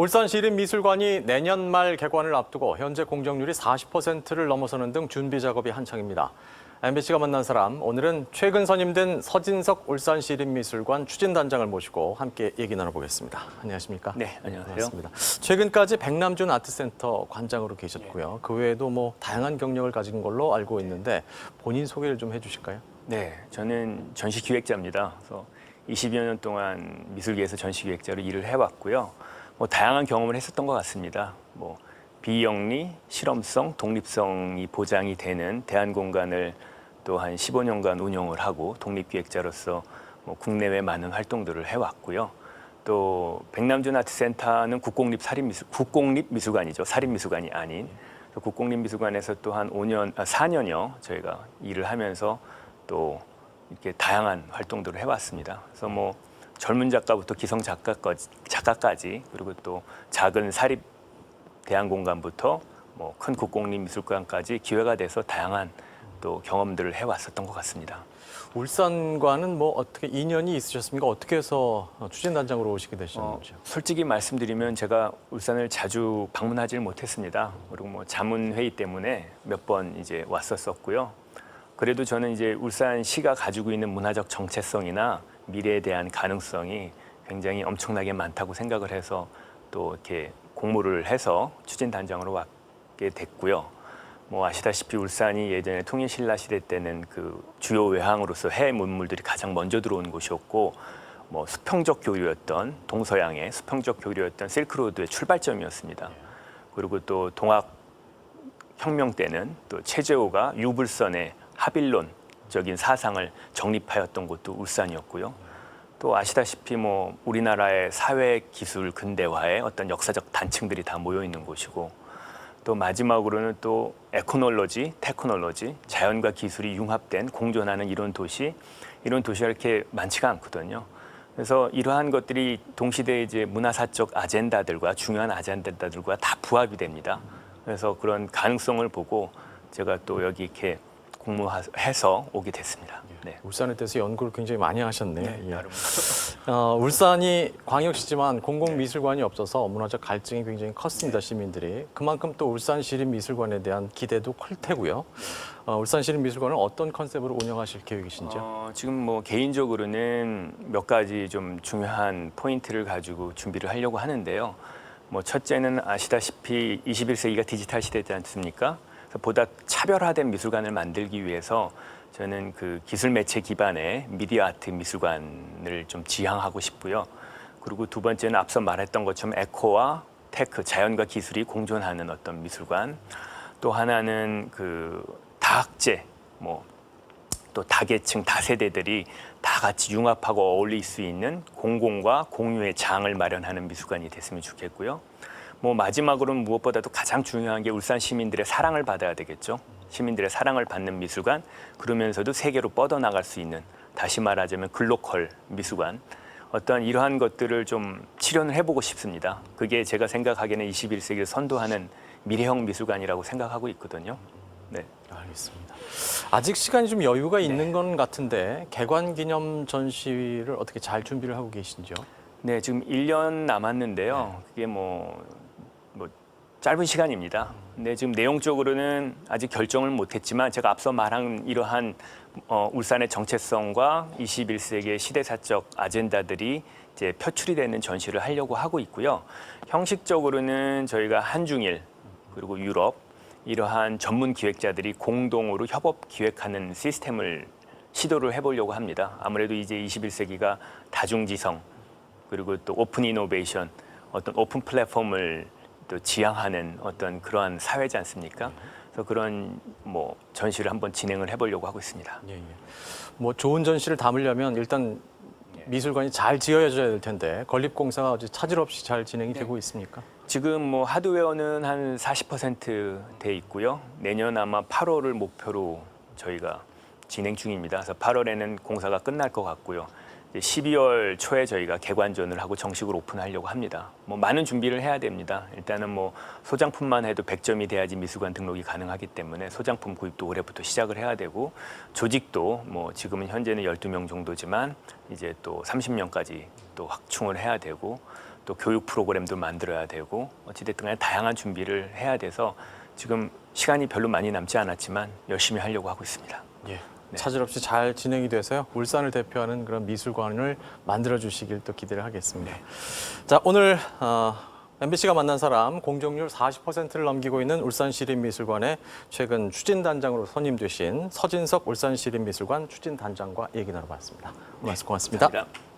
울산 시립미술관이 내년 말 개관을 앞두고 현재 공정률이 40%를 넘어서는 등 준비 작업이 한창입니다. MBC가 만난 사람, 오늘은 최근 선임된 서진석 울산 시립미술관 추진단장을 모시고 함께 얘기 나눠보겠습니다. 안녕하십니까? 네, 안녕하세요. 반갑습니다. 최근까지 백남준 아트센터 관장으로 계셨고요. 그 외에도 뭐 다양한 경력을 가진 걸로 알고 있는데 본인 소개를 좀 해주실까요? 네, 저는 전시 기획자입니다. 그래서 20여 년 동안 미술계에서 전시 기획자로 일을 해왔고요. 뭐 다양한 경험을 했었던 것 같습니다. 뭐 비영리, 실험성, 독립성이 보장이 되는 대한 공간을 또 한 15년간 운영을 하고 독립기획자로서 뭐 국내외 많은 활동들을 해왔고요. 또 백남준 아트센터는 국공립 사립 미술 국공립 미술관이죠. 사립 미술관이 아닌 그래서 국공립 미술관에서 또 한 5년, 아, 4년여 저희가 일을 하면서 또 이렇게 다양한 활동들을 해왔습니다. 그래서 뭐 젊은 작가부터 기성 작가까지, 작가까지 그리고 또 작은 사립 대한 공간부터 뭐 큰 국공립 미술관까지 기회가 돼서 다양한 또 경험들을 해왔었던 것 같습니다. 울산과는 뭐 어떻게 인연이 있으셨습니까? 어떻게 해서 추진단장으로 오시게 어, 되셨는지요? 솔직히 말씀드리면 제가 울산을 자주 방문하지를 못했습니다. 그리고 뭐 자문 회의 때문에 몇 번 이제 왔었었고요. 그래도 저는 이제 울산시가 가지고 있는 문화적 정체성이나 미래에 대한 가능성이 굉장히 엄청나게 많다고 생각을 해서 또 이렇게 공모를 해서 추진 단장으로 왔게 됐고요. 뭐 아시다시피 울산이 예전에 통일 신라 시대 때는 그 주요 외항으로서 해외 문물들이 가장 먼저 들어온 곳이었고 뭐 수평적 교류였던 동서양의 수평적 교류였던 실크로드의 출발점이었습니다. 그리고 또 동학 혁명 때는 또 최재호가 유불선의 하빌론 적인 사상을 정립하였던 곳도 울산이었고요. 또 아시다시피 뭐 우리나라의 사회 기술 근대화의 어떤 역사적 단층들이 다 모여 있는 곳이고 또 마지막으로는 또 에코놀로지, 테크놀로지, 자연과 기술이 융합된 공존하는 이런 도시, 이런 도시가 이렇게 많지가 않거든요. 그래서 이러한 것들이 동시대의 이제 문화사적 아젠다들과 중요한 아젠다들과 다 부합이 됩니다. 그래서 그런 가능성을 보고 제가 또 여기 이렇게 공모해서 오게 됐습니다. 네. 울산에 대해서 연구를 굉장히 많이 하셨네. 예. 나름 어, 울산이 광역시지만 공공미술관이 없어서 문화적 갈증이 굉장히 컸습니다, 시민들이. 그만큼 또 울산 시립미술관에 대한 기대도 클 테고요. 어, 울산 시립미술관은 어떤 컨셉으로 운영하실 계획이신지요? 어, 지금 뭐 개인적으로는 몇 가지 좀 중요한 포인트를 가지고 준비를 하려고 하는데요. 뭐 첫째는 아시다시피 21세기가 디지털 시대지 않습니까? 그래서 보다 차별화된 미술관을 만들기 위해서 저는 그 기술 매체 기반의 미디어 아트 미술관을 좀 지향하고 싶고요. 그리고 두 번째는 앞서 말했던 것처럼 에코와 테크, 자연과 기술이 공존하는 어떤 미술관. 또 하나는 그 다학제, 뭐 또 다계층, 다세대들이 다 같이 융합하고 어울릴 수 있는 공공과 공유의 장을 마련하는 미술관이 됐으면 좋겠고요. 뭐 마지막으로는 무엇보다도 가장 중요한 게 울산 시민들의 사랑을 받아야 되겠죠. 시민들의 사랑을 받는 미술관, 그러면서도 세계로 뻗어나갈 수 있는 다시 말하자면 글로컬 미술관. 어떤 이러한 것들을 좀 실현을 해보고 싶습니다. 그게 제가 생각하기에는 21세기를 선도하는 미래형 미술관이라고 생각하고 있거든요. 네. 알겠습니다. 아직 시간이 좀 여유가 있는 건 같은데 개관 기념 전시를 어떻게 잘 준비를 하고 계신지요? 네, 지금 1년 남았는데요. 그게 뭐, 뭐 짧은 시간입니다. 근데 지금 내용적으로는 아직 결정을 못했지만 제가 앞서 말한 이러한 어, 울산의 정체성과 21세기의 시대사적 아젠다들이 이제 표출이 되는 전시를 하려고 하고 있고요. 형식적으로는 저희가 한중일 그리고 유럽 이러한 전문 기획자들이 공동으로 협업 기획하는 시스템을 시도를 해보려고 합니다. 아무래도 이제 21세기가 다중지성 그리고 또 오픈 이노베이션 어떤 오픈 플랫폼을 또 지향하는 어떤 그러한 사회지 않습니까? 그래서 그런 뭐 전시를 한번 진행을 해보려고 하고 있습니다. 예, 예. 뭐 좋은 전시를 담으려면 일단 미술관이 잘 지어져야 될 텐데 건립공사가 어제 차질 없이 잘 진행이 되고 있습니까? 지금 뭐 하드웨어는 한 40%돼 있고요. 내년 아마 8월을 목표로 저희가 진행 중입니다. 그래서 8월에는 공사가 끝날 것 같고요. 이제 12월 초에 저희가 개관전을 하고 정식으로 오픈하려고 합니다. 뭐 많은 준비를 해야 됩니다. 일단은 뭐 소장품만 해도 100점이 돼야지 미술관 등록이 가능하기 때문에 소장품 구입도 올해부터 시작을 해야 되고 조직도 뭐 지금은 현재는 12명 정도지만 이제 또 30명까지 또 확충을 해야 되고 또 교육 프로그램도 만들어야 되고 어찌됐든 간에 다양한 준비를 해야 돼서 지금 시간이 별로 많이 남지 않았지만 열심히 하려고 하고 있습니다. 예. 차질 없이 잘 진행이 돼서요. 울산을 대표하는 그런 미술관을 만들어 주시길 또 기대를 하겠습니다. 자, 오늘 어, MBC가 만난 사람 공정률 40%를 넘기고 있는 울산시립미술관의 최근 추진단장으로 선임되신 서진석 울산시립미술관 추진단장과 얘기 나눠봤습니다. 오늘 말씀 고맙습니다. 감사합니다.